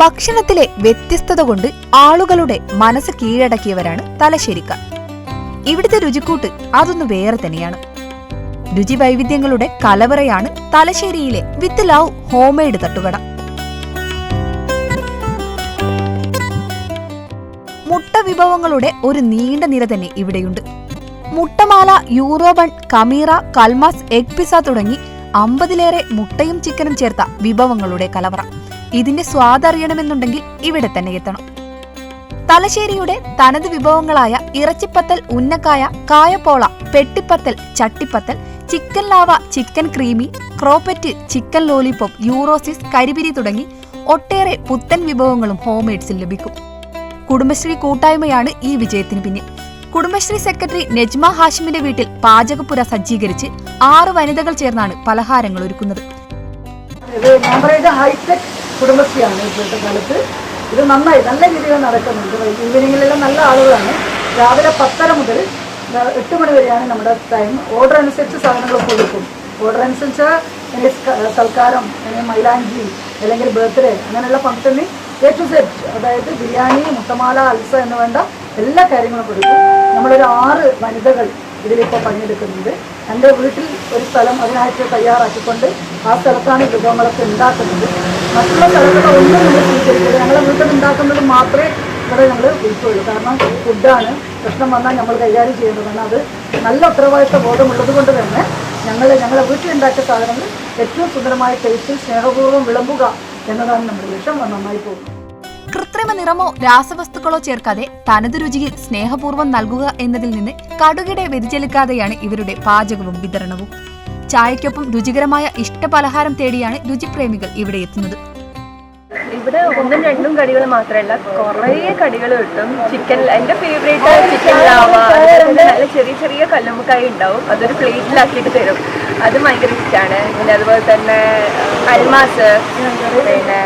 ഭക്ഷണത്തിലെ വ്യത്യസ്തത കൊണ്ട് ആളുകളുടെ മനസ്സ് കീഴടക്കിയവരാണ് തലശ്ശേരിക്കാർ. ഇവിടുത്തെ രുചിക്കൂട്ട് അതൊന്ന് വേറെ തന്നെയാണ്. രുചി വൈവിധ്യങ്ങളുടെ കലവറയാണ് തലശ്ശേരിയിലെ വിത്ത് ലവ് ഹോംമെയ്ഡ് തട്ടുകട. മുട്ട വിഭവങ്ങളുടെ ഒരു നീണ്ട നിര തന്നെ ഇവിടെയുണ്ട്. മുട്ടമാല യൂറോബൺ കമീറ കൽമാസ് എഗ് പിസ തുടങ്ങി അമ്പതിലേറെ മുട്ടയും ചിക്കനും ചേർത്ത വിഭവങ്ങളുടെ കലവറ. ഇതിന്റെ സ്വാദറിയണമെന്നുണ്ടെങ്കിൽ ഇവിടെ തന്നെ എത്തണം. തലശ്ശേരിയുടെ തനത് വിഭവങ്ങളായ ഇറച്ചിപ്പത്തൽ ഉന്നക്കായ കായപ്പോള പെട്ടിപ്പത്തൽ ചട്ടിപ്പത്തൽ chicken lava chicken creamy ക്രോപ്പറ്റ് chicken lollipop യൂറോസിസ് കരിപിരി തുടങ്ങി ഒട്ടേറെ പുത്തൻ വിഭവങ്ങളും ഹോംമെയ്ഡ്സിൽ ലഭിക്കും. കുടുംബശ്രീ കൂട്ടായ്മയാണ് ഈ വിജയത്തിന് പിന്നിൽ. കുടുംബശ്രീ സെക്രട്ടറി നജ്മ ഹാഷിമിന്റെ വീട്ടിൽ പാചകപ്പുര സജ്ജീകരിച്ച് ആറ് വനിതകൾ ചേർന്നാണ് പലഹാരങ്ങൾ ഒരുക്കുന്നത്. കുടുംബശ്രീയാണ് ഇപ്പോഴത്തെ കാലത്ത് ഇത് നന്നായി നല്ല രീതിയിൽ നടക്കുന്നുണ്ട്. ഈവനിങ്ങിലെല്ലാം നല്ല ആളുകളാണ്. രാവിലെ പത്തര മുതൽ എട്ട് മണി വരെയാണ് നമ്മുടെ ടൈം. ഓർഡർ അനുസരിച്ച് സാധനങ്ങൾ കൊടുക്കും. ഓർഡർ അനുസരിച്ച് ഇനി സൽക്കാരം അല്ലെങ്കിൽ മൈലാഞ്ചി അല്ലെങ്കിൽ ബർത്ത്ഡേ അങ്ങനെയുള്ള ഫംഗ്ഷന് എ ടു സെറ്റ് അതായത് ബിരിയാണി മുട്ടമാല അൽസ എന്ന് വേണ്ട എല്ലാ കാര്യങ്ങളും കൊടുക്കും. നമ്മളൊരു ആറ് വനിതകൾ ഇതിലിപ്പോൾ പണിയെടുക്കുന്നുണ്ട്. എന്റെ വീട്ടിൽ ഒരു സ്ഥലം അതിനായിട്ട് തയ്യാറാക്കിക്കൊണ്ട് ആ സ്ഥലത്താണ് വിഭവങ്ങളൊക്കെ ഉണ്ടാക്കുന്നത്. മറ്റുള്ള സ്ഥലങ്ങളൊന്നും നമ്മൾ സ്വീകരിക്കില്ല. ഞങ്ങളെ വീട്ടിൽ ഉണ്ടാക്കുന്നത് മാത്രമേ ഇവിടെ ഞങ്ങൾ വിൽക്കുള്ളൂ കാരണം ഫുഡാണ് പ്രശ്നം വന്നാൽ നമ്മൾ കൈകാര്യം ചെയ്യുന്നതാണ് അത് നല്ല ഉത്തരവാദിത്ത ബോധമുള്ളത് കൊണ്ട് തന്നെ ഞങ്ങൾ ഞങ്ങളെ വീട്ടിലുണ്ടാക്കിയ സാധനങ്ങൾ ഏറ്റവും സുന്ദരമായ ടേസ്റ്റിൽ സ്നേഹപൂർവം വിളമ്പുക എന്നതാണ് നമ്മുടെ ലക്ഷ്യം. നന്നായി പോകുന്നത് കൃത്രിമ നിറമോ രാസവസ്തുക്കളോ ചേർക്കാതെ തനത് രുചിയിൽ സ്നേഹപൂർവം നൽകുക എന്നതിൽ നിന്ന് കടുകിടെ വ്യതിചലിക്കാതെയാണ് ഇവരുടെ പാചകവും വിതരണവും. ചായക്കൊപ്പം രുചികരമായ ഇഷ്ടപലഹാരം തേടിയാണ് രുചിപ്രേമികൾ ഇവിടെ എത്തുന്നത്. ഇവിടെ ഒന്നും രണ്ടും കടികൾ മാത്രമല്ല കുറേ കടികൾ കിട്ടും. ചിക്കൻ എന്റെ ഫേവറേറ്റ് ചിക്കൻ ലാവ. നല്ല ചെറിയ ചെറിയ കല്ലുമുക്കായി ഉണ്ടാവും. അതൊരു പ്ലേറ്റിലാക്കിയിട്ട് തരും. അത് ഭയങ്കര ഇഷ്ടമാണ് പിന്നെ അതുപോലെ തന്നെ അൽമാസ്. പിന്നെ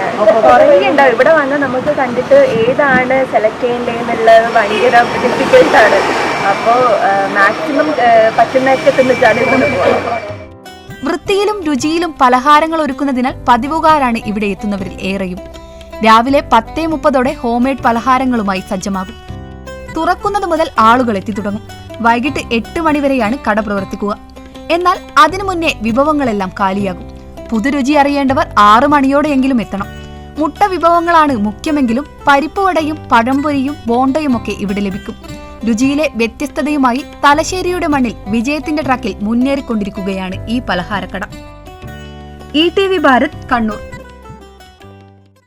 കുറേ ഉണ്ടാവും. ഇവിടെ വന്നാൽ നമുക്ക് കണ്ടിട്ട് ഏതാണ് സെലക്ട് ചെയ്യേണ്ടതെന്നുള്ളത് ഭയങ്കര ഡിഫിക്കൽട്ടാണ് അപ്പോൾ മാക്സിമം പറ്റുന്നതൊക്കെ തിന്നിട്ടാണ് ഇവിടെ പോകുന്നത് വൃത്തിയിലും രുചിയിലും പലഹാരങ്ങൾ ഒരുക്കുന്നതിനാൽ പതിവുകാരാണ് ഇവിടെ എത്തുന്നവരിൽ ഏറെയും. രാവിലെ പത്തേ മുപ്പതോടെ ഹോംമെയ്ഡ് പലഹാരങ്ങളുമായി സജ്ജമാകും. തുറക്കുന്നത് മുതൽ ആളുകൾ എത്തി തുടങ്ങും. വൈകിട്ട് എട്ട് മണിവരെയാണ് കട പ്രവർത്തിക്കുക. എന്നാൽ അതിനു മുന്നേ വിഭവങ്ങളെല്ലാം കാലിയാകും. പുതുരുചി അറിയേണ്ടവർ ആറു മണിയോടെയെങ്കിലും എത്തണം. മുട്ട വിഭവങ്ങളാണ് മുഖ്യമെങ്കിലും പരിപ്പുവടയും പഴംപൊരിയും ബോണ്ടയുമൊക്കെ ഇവിടെ ലഭിക്കും. രുചിയിലെ വ്യത്യസ്തതയുമായി തലശ്ശേരിയുടെ മണ്ണിൽ വിജയത്തിന്റെ ട്രാക്കിൽ മുന്നേറിക്കൊണ്ടിരിക്കുകയാണ് ഈ പലഹാരക്കട. E T V Bharat Kannur.